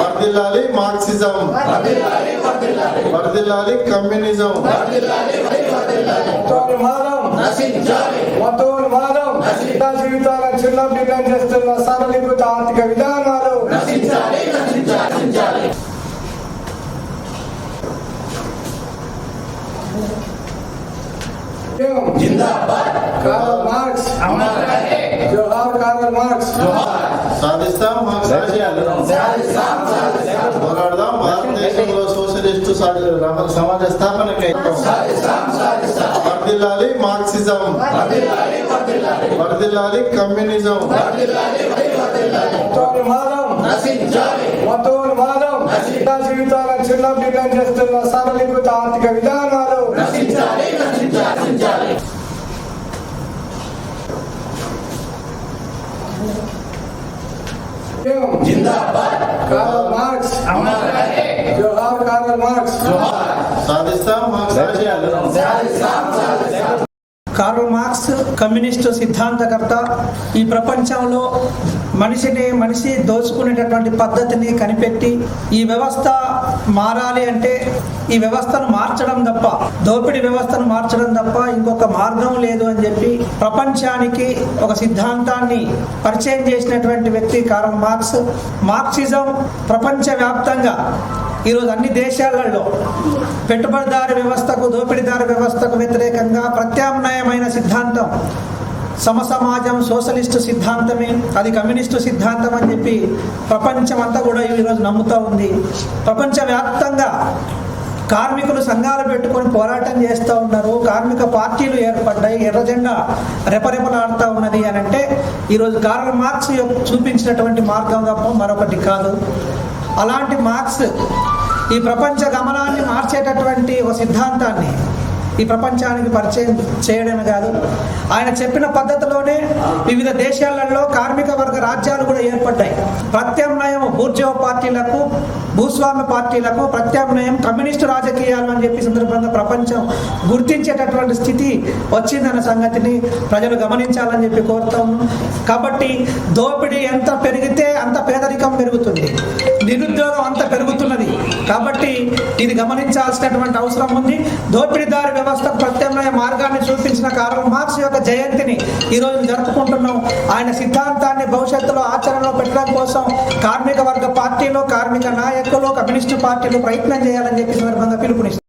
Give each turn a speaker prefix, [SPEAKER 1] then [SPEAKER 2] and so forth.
[SPEAKER 1] వర్దిల్లాలి మార్క్సిజం వర్దిల్లాలి కమ్యూనిజం
[SPEAKER 2] మాదం మొత్తం మాదం చిన్న జీవితాల చిన్న భిన్నం చేస్తున్న సరళీకృత ఆర్థిక విధానాలు కార్ల్ మార్క్స్ జోహార్ కార్ల్ మార్క్స్
[SPEAKER 1] సాధిస్తాం మాకు సాధ్యాలు. పోరాడదాం భారతదేశంలో సోషలిస్ట్ సమాజ స్థాపనకై వర్దిల్లాలి మార్క్సిజం. వర్దిల్లాలి కమ్యూనిజం.
[SPEAKER 2] జీవితాల చిన్న చేస్తున్న సరళీకృత ఆర్థిక విధానాలు కార్ల్ మార్క్స్ జోహార్ కార్ల్ మార్క్స్
[SPEAKER 1] సాధిస్తాం మాకు సాధ్యాలు
[SPEAKER 3] కార్ల్ మార్క్స్ కమ్యూనిస్టు సిద్ధాంతకర్త ఈ ప్రపంచంలో మనిషిని మనిషి దోచుకునేటటువంటి పద్ధతిని కనిపెట్టి ఈ వ్యవస్థ మారాలి అంటే ఈ వ్యవస్థను మార్చడం తప్ప దోపిడీ వ్యవస్థను మార్చడం తప్ప ఇంకొక మార్గం లేదు అని చెప్పి ప్రపంచానికి ఒక సిద్ధాంతాన్ని పరిచయం చేసినటువంటి వ్యక్తి కార్ల్ మార్క్స్ మార్క్సిజం ప్రపంచవ్యాప్తంగా ఈరోజు అన్ని దేశాలలో పెట్టుబడిదారు వ్యవస్థకు దోపిడీదారు వ్యవస్థకు వ్యతిరేకంగా ప్రత్యామ్నాయమైన సిద్ధాంతం సమసమాజం సోషలిస్టు సిద్ధాంతమే అది కమ్యూనిస్టు సిద్ధాంతం అని చెప్పి ప్రపంచం అంతా కూడా ఈరోజు నమ్ముతూ ఉంది. ప్రపంచవ్యాప్తంగా కార్మికులు సంఘాలు పెట్టుకొని పోరాటం చేస్తూ ఉన్నారు. కార్మిక పార్టీలు ఏర్పడ్డాయి. ఎర్రజెండా రెపరెపలాడుతూ ఉన్నది అని అంటే ఈరోజు కార్ల మార్క్స్ యొక్క చూపించినటువంటి మార్గం తప్ప మరొకటి కాదు. అలాంటి మార్క్స్ ఈ ప్రపంచ గమనాన్ని మార్చేటటువంటి ఒక సిద్ధాంతాన్ని ఈ ప్రపంచానికి పరిచయం చేయడమే కాదు. ఆయన చెప్పిన పద్ధతిలోనే వివిధ దేశాలలో కార్మిక వర్గ రాజ్యాలు కూడా ఏర్పడ్డాయి. ప్రత్యామ్నాయం బూర్జవ పార్టీలకు భూస్వామ్య పార్టీలకు ప్రత్యామ్నాయం కమ్యూనిస్టు రాజకీయాలు అని చెప్పి సందర్భంగా ప్రపంచం గుర్తించేటటువంటి స్థితి వచ్చిందన్న సంగతిని ప్రజలు గమనించాలని చెప్పి కోరుతాము. కాబట్టి దోపిడీ ఎంత పెరిగితే అంత పేదరికం పెరుగుతుంది. ఇది గమనించాల్సినటువంటి అవసరం ఉంది. దోపిడీదారి వ్యవస్థకు ప్రత్యామ్నాయ మార్గాన్ని చూపించిన కారణం మార్క్స్ యొక్క జయంతిని ఈరోజు జరుపుకుంటున్నాం. ఆయన సిద్ధాంతాన్ని భవిష్యత్తులో ఆచరణలో పెట్టడం కోసం కార్మిక వర్గ పార్టీలు కార్మిక నాయకులు కమ్యూనిస్టు పార్టీలు ప్రయత్నం చేయాలని చెప్పి సందర్భంగా పిలుపునిస్తారు